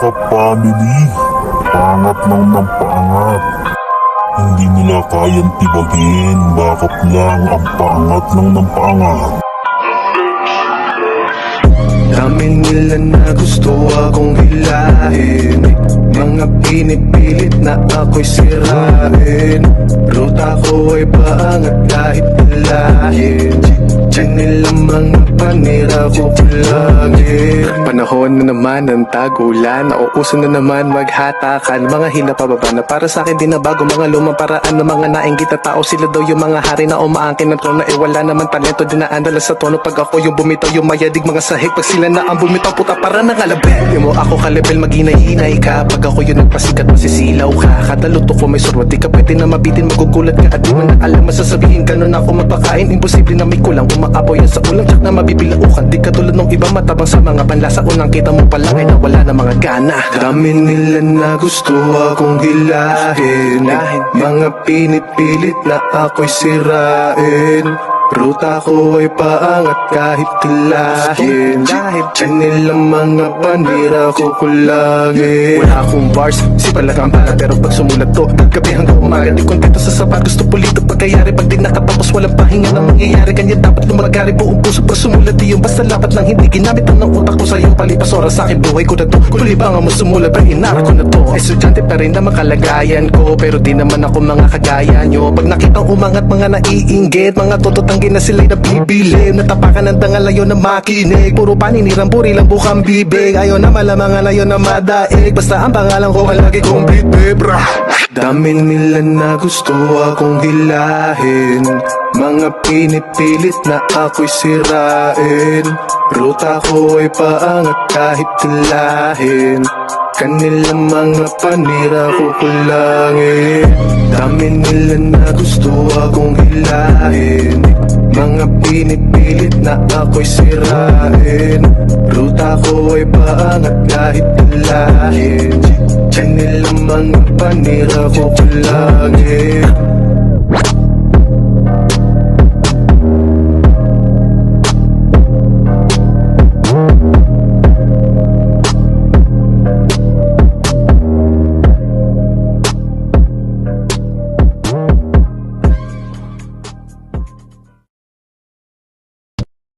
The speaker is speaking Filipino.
ka-family, pangat lang ng pangat. Hindi nila kayang tibagin, bakit lang ang pangat lang ng pangat. Dami nila na gusto akong hilahin Mga pinipilit na ako'y sirain. Ruta ko ay paangat kahit dalahin Diyan nila mga panira ko palagi. Panahon na naman ng tagulan. Nauuso na naman maghatakan. Mga hinapababa na para sa akin di na bago. Mga lumang paraan ng mga nainggit na tao. Sila daw yung mga hari na umaangkin ng trono. Eh wala naman talento dinaandala sa tono Pag ako yung bumitaw yung mayadig mga sahig. Pag sila na ang bumitaw puta para ng alabel Di mo ako kalebel maghinay-hinay ka. Pag ako yung nagpasikat masisilaw ka. Kada luto ko may surwa di ka pwede na mabitin Magugulat ka. At di mo na alam Masasabihin ganun ako magpakain. Imposible na may kulang Umaapaw yan sa ulam Tsak na mabibilaukan Di katulad ng iba matabang sa mga panlasa Unang kita mo pa lang ay nawala na mga gana. Dami nila na gusto akong hilahin Mga pinipilit na ako'y sirain Ruta ko ay paangat kahit tilahin Diyan nilang mga panira ko kulagin Wala akong bars, si palagang para Pero pag sumulat to, gabi hanggang umaga. Di kontento sa sapat, gusto pulito pagkayari Pag di nakatapos, walang pahinga. Na mangyayari? Kanya dapat lumagari buong puso Pag sumulat. Di yung basta lapat lang Hindi ginamit ang ng utak ko sa'yo Palipas oras. Sa akin, buhay ko na to. Kung libangan mo sumulat, pa inar ko na to. Estudyante pa rin na makalagayan ko Pero di naman ako mga kagaya nyo. Pag nakitang umangat mga naiinggit Mga tototanggi na sila'y nabibili Natapakan ng dangal ayaw na makinig. Puro paninirang puri lang bukang bibig. Ayaw na malamangan ayaw na madaig. Basta ang pangalan ko ang lagi kong bibibra Dami nila na gusto akong hilahin. Mga pinipilit na ako'y sirain. Ruta ko ay paangat kahit tilahin Kanilang mga panira ko kulangin Dami nila na gusto akong hilahin. Mga pinipilit na ako'y sirain. Ruta ko ay paangat kahit tilahin Diyan nilang mga panira ko kulangin